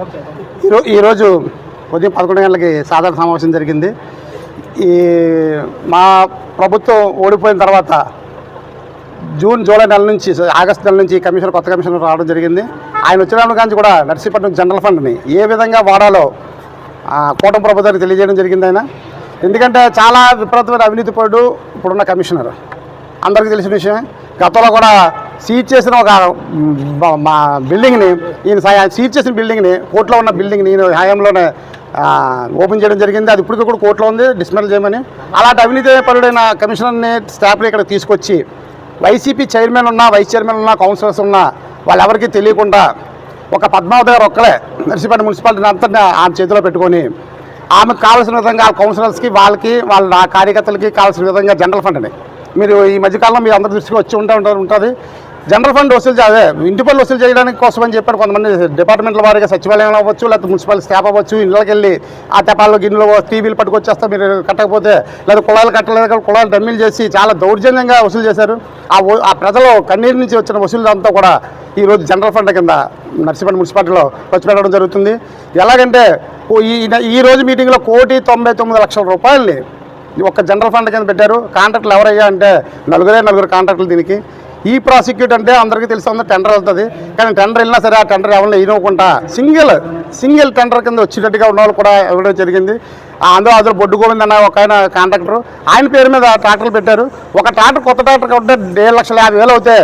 ఈరో- ఈరోజు ఉదయం పదకొండు గంటలకి సాధారణ సమావేశం జరిగింది. ఈ మా ప్రభుత్వం ఓడిపోయిన తర్వాత జూన్ జూలై నెల నుంచి ఆగస్టు నెల నుంచి కమిషనర్ కొత్త కమిషనర్ రావడం జరిగింది. ఆయన వచ్చినప్పుడు కానీ కూడా నర్సీపట్నం జనరల్ ఫండ్ని ఏ విధంగా వాడాలో కూటమి ప్రభుత్వానికి తెలియజేయడం జరిగింది ఆయన. ఎందుకంటే చాలా విపరీతమైన అవినీతిపడు ఇప్పుడున్న కమిషనర్. అందరికీ తెలిసిన విషయమే. గతంలో కూడా సీజ్ చేసిన ఒక మా బిల్డింగ్ని ఈయన సీజ్ చేసిన బిల్డింగ్ని కోర్టులో ఉన్న బిల్డింగ్ని ఈయన హయాంలోనే ఓపెన్ చేయడం జరిగింది. అది ఇప్పటికీ కూడా కోర్టులో ఉంది. డిస్మెంటల్ చేయమని. అలాంటి అవినీతి పరుడైన కమిషనర్ని స్టాఫ్ని ఇక్కడ తీసుకొచ్చి వైసీపీ చైర్మన్ ఉన్నా వైస్ చైర్మన్ ఉన్నా కౌన్సిలర్స్ ఉన్నా వాళ్ళెవరికీ తెలియకుండా ఒక పద్మావతి గారు ఒక్కడే నర్సీపట్నం మున్సిపాలిటీని అంతా ఆమె చేతిలో పెట్టుకొని ఆమెకు కావాల్సిన విధంగా ఆ కౌన్సిలర్స్కి వాళ్ళకి వాళ్ళ కార్యకర్తలకి కావాల్సిన విధంగా జనరల్ ఫండ్ని. మీరు ఈ మధ్యకాలంలో మీరు అందరి దృష్టికి వచ్చి ఉంటా ఉంటారు ఉంటుంది. జనరల్ ఫండ్ వసూలు చే- అదే ఇంటి పనులు వసూలు చేయడానికి కోసం అని చెప్పారు కొంతమంది డిపార్ట్మెంట్ల వారిగా సచివాలయం అవ్వచ్చు లేకపోతే మున్సిపల్ స్టాఫ్ అవ్వచ్చు ఇళ్ళకి వెళ్ళి ఆ తెపాల్లో గిన్నెలు టీవీలు పట్టుకొచ్చేస్తా మీరు కట్టకపోతే లేదా కుళాయిలు కట్టలేదు కుళాయిలు డమ్మిలు చేసి చాలా దౌర్జన్యంగా వసూలు చేశారు. ఆ ఆ ప్రజలు కన్నీరు నుంచి వచ్చిన వసూలు అంతా కూడా ఈరోజు జనరల్ ఫండ్ కింద నర్సీపట్నం మున్సిపాలిటీలో ఖర్చు పెట్టడం జరుగుతుంది. ఎలాగంటే ఓ ఈ ఈ రోజు మీటింగ్లో కోటి తొంభై తొమ్మిది లక్షల రూపాయలని ఒక జనరల్ ఫండ్ కింద పెట్టారు. కాంట్రాక్ట్లు ఎవరయ్యా అంటే నలుగురే నలుగురు కాంట్రాక్టులు దీనికి. ఈ ప్రాసిక్యూట్ అంటే అందరికీ తెలుసు అందరూ టెండర్ వెళ్తుంది. కానీ టెండర్ వెళ్ళినా సరే ఆ టెండర్ ఎవరిని ఇవ్వకుండా సింగిల్ సింగిల్ టెండర్ కింద వచ్చేటట్టుగా ఉన్న వాళ్ళు కూడా ఇవ్వడం జరిగింది. ఆ అందులో అందులో బొడ్డు గోవింద్ అన్న ఒక ఆయన కాంట్రాక్టర్ ఆయన పేరు మీద ట్రాక్టర్లు పెట్టారు. ఒక ట్రాక్టర్ కొత్త ట్రాక్టర్ కాబట్టి ఏడు లక్షల యాభై వేలు అవుతాయి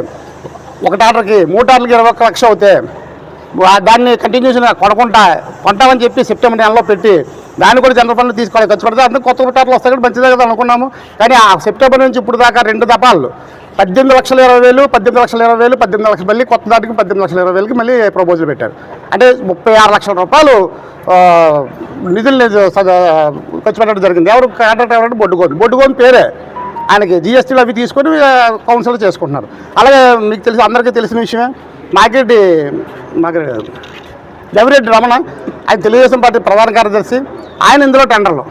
ఒక ట్రాక్టర్కి మూడు ట్రాక్టర్కి ఇరవై ఒక్క లక్ష అవుతాయి దాన్ని కంటిన్యూస్గా కొనకుండా కొంటామని చెప్పి సెప్టెంబర్ నెలలో పెట్టి దాన్ని కూడా జనరల్ ఫండ్ తీసుకోవాలి. ఖర్చు పెడితే అందుకు కొత్త ట్రాక్టర్లు వస్తాయి కూడా మంచిదే కదా అనుకున్నాము. కానీ ఆ సెప్టెంబర్ నుంచి ఇప్పుడు దాకా రెండు దపాలు పద్దెనిమిది లక్షల ఇరవై వేలు పద్దెనిమిది లక్షల ఇరవై వేలు పద్దెనిమిది లక్షలు మళ్ళీ కొత్త దాటికి పద్దెనిమిది లక్షల ఇరవై వేలకి మళ్ళీ ప్రపోజల్ పెట్టారు. అంటే ముప్పై ఆరు లక్షల రూపాయలు నిధులు ఖర్చు పెట్టడం జరిగింది. ఎవరు కాంట్రాక్ట్ ఎవరంటే బొడ్డుగోని బొడ్డుగోని పేరే. ఆయనకి జిఎస్టీలు అవి తీసుకొని కౌన్సిల్ చేసుకుంటున్నారు. అలాగే మీకు తెలిసి అందరికీ తెలిసిన విషయమే మాకెడ్డి మాకు జవిరెడ్డి రమణ ఆయన తెలుగుదేశం పార్టీ ప్రధాన కార్యదర్శి. ఆయన ఇందులో టెండర్లు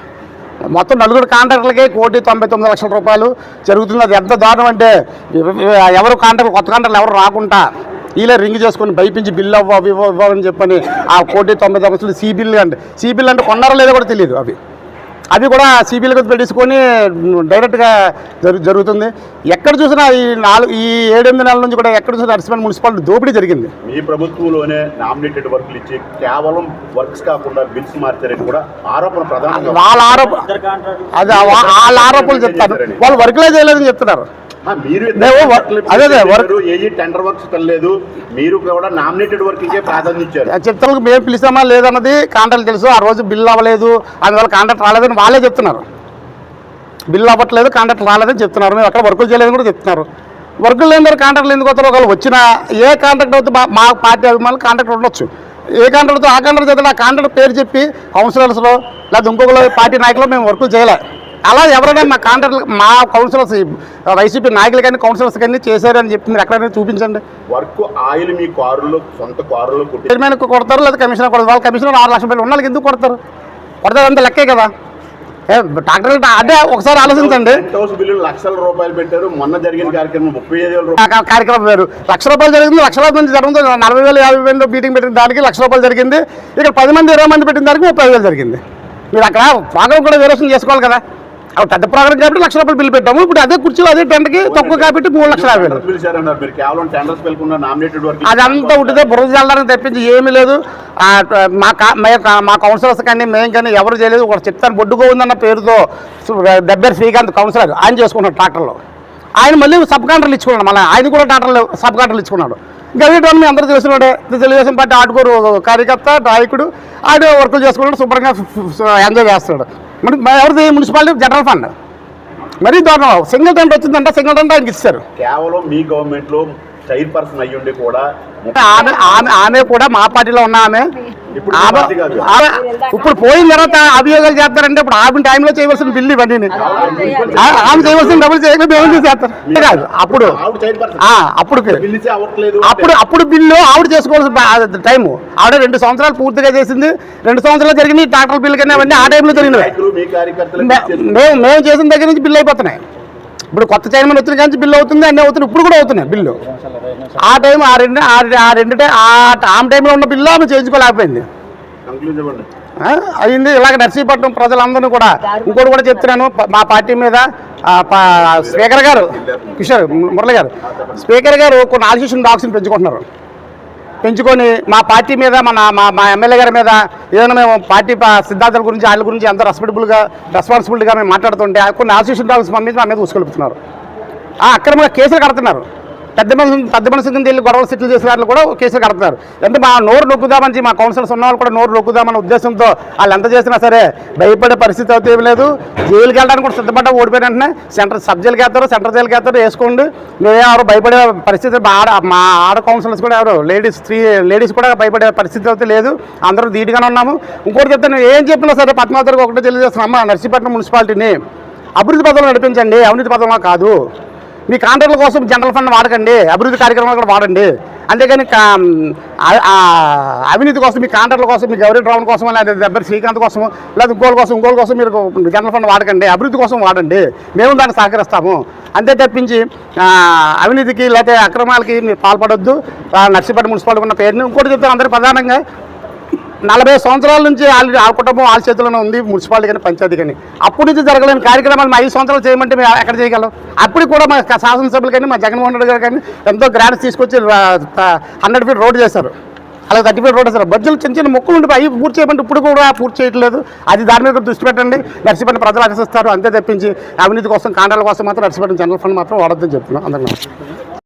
మొత్తం నలుగురు కాంట్రాక్టులకే కోటి తొంభై తొమ్మిది లక్షల రూపాయలు జరుగుతుంది. అది ఎంత దారుణం అంటే ఎవరు కాంట్రాక్ట్ కొత్త కాంట్రాక్ట్లు ఎవరు రాకుండా ఇలా రింగ్ చేసుకొని భయపించి బిల్లు అవ్వ అవి ఇవ్వ అని చెప్పని ఆ కోటి తొంభై తొమ్మిది లక్షలు సి బిల్లు అంటే సి బిల్లు అంటే కొన్నారో లేదో కూడా తెలియదు అవి. అవి కూడా సిబిఐలకు పెట్టేసుకొని డైరెక్ట్గా జరు జరుగుతుంది. ఎక్కడ చూసినా ఈ నాలుగు ఈ ఏడెనిమిది నెలల నుంచి కూడా ఎక్కడ చూసినా నర్సిపల్లి మున్సిపాలిటీ దోపిడీ జరిగింది. మీ ప్రభుత్వంలోనే నామినేటెడ్ వర్క్లు ఇచ్చి కేవలం వర్క్స్ కాకుండా బిల్స్ మార్చారని కూడా ఆరోపణ ప్రధానంగా వాళ్ళ ఆరోప అది వాళ్ళ ఆరోపణలు చెప్తారు. వాళ్ళు వర్క్లే చేయలేదని చెప్తున్నారు. మీరు మేము వర్క్- అదే అదే వర్క్- ఏ టెండర్ వర్క్స్ వెళ్ళలేదు మీరు కూడా నామినేటెడ్ వర్క్కే ప్రాధాన్యత ఇచ్చారు. ఆ చిత్రాలకు మేము పిలిచామా లేదన్నది కాంట్రాక్ట్ తెలుసు. ఆ రోజు బిల్ అవ్వలేదు. అందువల్ల కాంట్రాక్ట్ రాలేదని వాళ్ళే చెప్తున్నారు. బిల్ అవ్వట్లేదు కాంట్రాక్ట్ రాలేదని చెప్తున్నారు. మేము అక్కడ వర్కులు చేయలేదని కూడా చెప్తున్నారు. వర్కులు లేని దగ్గర కాంట్రాక్ట్లు ఎందుకు వస్తారు ఒకళ్ళు వచ్చిన ఏ కాంట్రాక్ట్ అయితే మా- పార్టీ అభిమానులు కాంట్రాక్ట్ ఉండొచ్చు. ఏ కాంట్రాక్ట్ ఆ కాంట్రాక్ట్ చేస్తే ఆ కాంట్రాక్ట్ పేరు చెప్పి కౌన్సిలర్స్లో లేదా ఇంకొకరు పార్టీ నాయకులు మేము వర్కులు చేయలే. అలా ఎవరైనా మా కాంట్రాక్ట్ మా కౌన్సిలర్స్ వైసీపీ నాయకులు కానీ కౌన్సిలర్స్ కానీ చేశారని చెప్పి మీరు ఎక్కడైనా చూపించండి. వర్క్ ఆయిల్ మీ కారులో సొంత కారులో చైర్మన్ కొడతారు లేదా కమిషనర్ కొడతారు. వాళ్ళ కమిషనర్ ఆరు లక్షల రూపాయలు ఉన్న ఎందుకు కొడతారు? కొడతారు అంత లెక్కే కదా. డాక్టర్ అదే ఒకసారి ఆలోచించండి. లక్షల రూపాయలు పెట్టారు. మొన్న జరిగిన కార్యక్రమం ముప్పై ఐదు వేల ఆ రూపాయలు కార్యక్రమం వేరు. లక్ష రూపాయలు జరిగింది లక్షల మంది జరగడంతో నలభై వేలు యాభై వేలు మీటింగ్ పెట్టిన దానికి లక్ష రూపాయలు జరిగింది. ఇక్కడ పది మంది ఇరవై మంది పెట్టిన దానికి ముప్పై వేలు జరిగింది. మీరు అక్కడ ప్రోగ్రామ్ కూడా వేరేషన్ చేసుకోవాలి కదా. అవి పెద్ద ప్రోగ్రామ్ కాబట్టి లక్ష రూపాయలు బిల్లు పెట్టాము. ఇప్పుడు అదే కుర్చీలో అదే టెంట్కి తక్కువ కాబట్టి మూడు లక్షల యాభై అదంతా ఉంటుందే. బురద చల్లడానికి తప్పించి ఏమీ లేదు. మా మే- కౌన్సిలర్స్ కానీ మేము కానీ ఎవరు చేయలేదు. ఒక చెప్తాను. బొడ్డుగో ఉందన్న పేరుతో దబ్బేర్ శ్రీకాంత్ కౌన్సిలర్ ఆయన చేసుకున్నాడు ట్రాక్టర్లో ఆయన మళ్ళీ సబ్ కాంట్రాక్ట్లు ఇచ్చుకున్నాడు. మళ్ళీ ఆయన కూడా ట్రాక్టర్లు సబ్ కాంట్రాక్ట్లు ఇచ్చుకున్నాడు గవిటం మీ అందరూ తెలిసినాడే తెలుగుదేశం పార్టీ ఆటుకోరు కార్యకర్త నాయకుడు. ఆడు వర్కులు చేసుకున్నాడు శుభ్రంగా ఎంజాయ్ చేస్తాడు మరి ఎవరిది? Municipality general fund. మరీ దారుణం. సింగిల్ టెంట్ వచ్చిందంటే సింగిల్ టెంట్ ఆయనకి ఇస్తారు కేవలం మీ గవర్నమెంట్లో లో చైర్ పర్సన్ అయ్యి ఉండి కూడా ఆమె ఆమె ఆమె కూడా మా పార్టీలో ఉన్న ఆమె. ఇప్పుడు ఇప్పుడు పోయిన తర్వాత అభియోగాలు చేస్తారంటే ఇప్పుడు ఆమె టైంలో చేయవలసిన బిల్లు ఇవన్నీ. ఆ- ఆమె చేయవలసిన డబ్బులు చేయకుండా మేము చేస్తారు కాదు అప్పుడు. అప్పుడు అప్పుడు అప్పుడు బిల్లు ఆవిడ చేసుకోవాల్సిన టైము. ఆవిడ రెండు సంవత్సరాలు పూర్తిగా చేసింది. రెండు సంవత్సరాలు జరిగింది ట్రాక్టర్ బిల్లు కానీ అవన్నీ ఆ టైంలో జరిగినవి. మేము మేము చేసిన దగ్గర నుంచి బిల్లు అయిపోతున్నాయి. ఇప్పుడు కొత్త చైర్మన్ వచ్చిన కానీ బిల్లు అవుతుంది అన్నీ అవుతుంది ఇప్పుడు కూడా అవుతున్నాయి బిల్లు. ఆ టైం ఆ రెండు ఆ రెండు టైం ఆ టైంలో ఉన్న బిల్లు ఆమె చేయించుకోలేకపోయింది. అయింది. ఇలాగ నర్సీపట్నం ప్రజలందరినీ కూడా ఇంకోటి కూడా చెప్తున్నాను మా పార్టీ మీద స్పీకర్ గారు కిషోర్ మురళి గారు స్పీకర్ గారు కొన్ని ఆలోచించిన డాక్స్ని పెంచుకుంటున్నారు. పెంచుకొని మా పార్టీ మీద మన మా మా ఎమ్మెల్యే గారి మీద ఏదైనా మేము పార్టీ సిద్ధాంతాల గురించి వాళ్ళ గురించి ఎంత రెస్పెక్టబుల్గా రెస్పాన్సిబిలిటీగా మేము మాట్లాడుతుంటే కొన్ని ఆశీస్సులు డాక్స్ పంపించి మా మీద ఉసుకొలుపుతున్నారు ఆ, అక్రమంగా కేసులు కడుతున్నారు. పెద్ద మనుషులు పెద్ద మనుషుల కింద వెళ్ళి గొడవలు సెటిల్ చేసిన వాళ్ళు కూడా కేసులు కడుతున్నారు. అంటే మా నోరు నొక్కుదామని మా కౌన్సిలర్స్ ఉన్న వాళ్ళు కూడా నోరు నొక్కుదామన్న ఉద్దేశంతో వాళ్ళు ఎంత చేసినా సరే భయపడే పరిస్థితి అయితే ఏం లేదు. జైలుకి వెళ్ళడానికి కూడా సిద్ధపడ్డా ఓడిపోయిన వెంటనే సెంటర్ సబ్ జైలుకి వేస్తారు సెంటర్ జైలుకి వేస్తారు వేసుకోండి. మేము ఎవరు భయపడే పరిస్థితి మా ఆడ మా ఆడ కౌన్సిలర్స్ కూడా ఎవరు లేడీస్ స్త్రీ లేడీస్ కూడా భయపడే పరిస్థితి అయితే లేదు. అందరూ ధీటుగానే ఉన్నాము. ఇంకోటి చెప్తాను ఏం చెప్పినా సరే పద్మావతికి ఒకటే తెలియజేస్తున్నాం అమ్మ నర్సీపట్నం మున్సిపాలిటీని అభివృద్ధి పథకం నడిపించండి. అవినీతి పథంలో కాదు. మీ కాంట్రాక్టుల కోసం జనరల్ ఫండ్ వాడకండి అభివృద్ధి కార్యక్రమాలు కూడా వాడండి. అంతేగాని అవినీతి కోసం మీ కాంట్రాక్టుల కోసం మీ గౌరీ రావడం కోసం లేదా దెబ్బరి శ్రీకాంత్ కోసం లేదా ఇంకోళ్ళ కోసం ఇంకోళ్ళ కోసం మీరు జనరల్ ఫండ్ వాడకండి అభివృద్ధి కోసం వాడండి. మేము దాన్ని సహకరిస్తాము. అంతే తప్పించి అవినీతికి లేకపోతే అక్రమాలకి మీరు పాల్పడొద్దు. నర్సిపేట మున్సిపాలిటీ ఉన్న పేరుని ఇంకోటి చెప్తాను అందరూ ప్రధానంగా నలభై సంవత్సరాల నుంచి ఆల్రెడీ ఆ కుటుంబం వాళ్ళ చేతిలోనే ఉంది మున్సిపాలిటీ కానీ పంచాయతీ కానీ. అప్పటి నుంచి జరగలేని కార్యక్రమాలు మా ఐదు సంవత్సరాలు చేయమంటే మేము ఎక్కడ చేయగలం? అప్పుడు కూడా మా శాసనసభ్యులు కానీ మా జగన్మోహన్ రెడ్డి గారు కానీ ఎంతో గ్రాంట్స్ తీసుకొచ్చి హండ్రెడ్ ఫీట్ రోడ్ చేశారు. అలా థర్టీ ఫీట్ రోడ్ వేశారు బడ్జెట్ చిన్న చిన్న మొక్కలు ఉండి అవి పూర్తి చేయమంటే ఇప్పుడు కూడా పూర్తి చేయట్లేదు. అది దాని మీద దృష్టి పెట్టండి. నర్సీపట్నం ప్రజలు ఆశిస్తారు అంతే తప్పించి అవినీతి కోసం కాండాల కోసం మాత్రం నర్సీపట్నం జనరల్ ఫండ్ మాత్రం వాడద్దని చెప్తున్నాం. అందరికీ